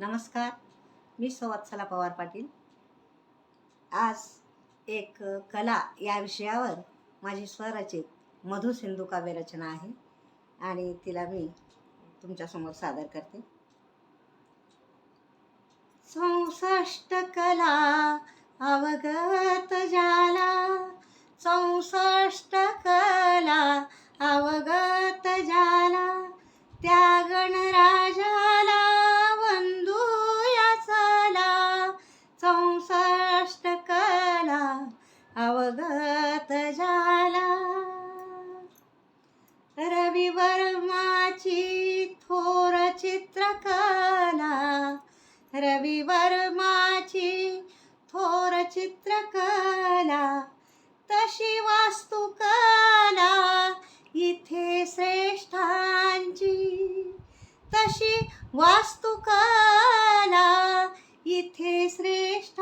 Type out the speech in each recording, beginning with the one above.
नमस्कार मी संवत्सला पवार पाटील. आज एक कला या विषयावर माझी स्वरचित मधु सिंधू काव्यरचना आहे आणि तिला मी तुमच्यासमोर सादर करते. संसष्ट कला अवगत जाला साष्टकाला अवगत झाला रवी वर्माची थोर चित्रकला. रवी वर्माची थोर चित्रकला. तशी वास्तुकला इथे श्रेष्ठांची. तशी वास्तुकला इथे श्रेष्ठ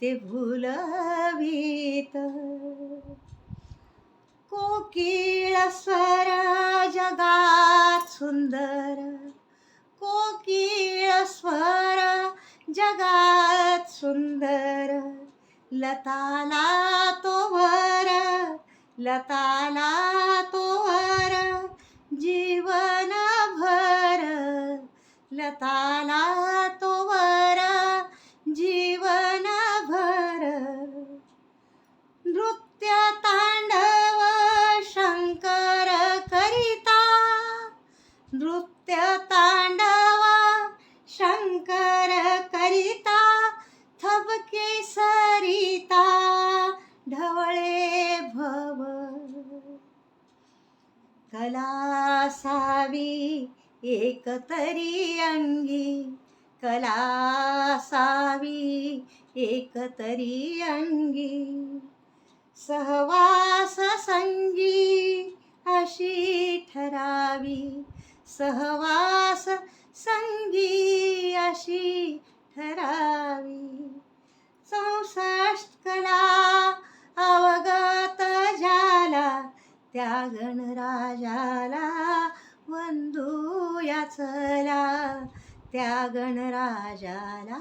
ते भुलवीत. कोकिळ स्वर जगात सुंदर. कोकिळ स्वर जगात सुंदर. लताला तो वर लताला तो वर जीवन भर लता नृत्य तांडवा शंकर करिता थबके सरिता ढवळे भव. कला सावी एक तरी अंगी कला सावी एक तरी अंगी. सहवास संगी अशी ठरावी सहवास संगी अशी ठरावी. चौसष्ट कला अवगत झाला त्या गणराजाला वंदू याचला त्या गणराजाला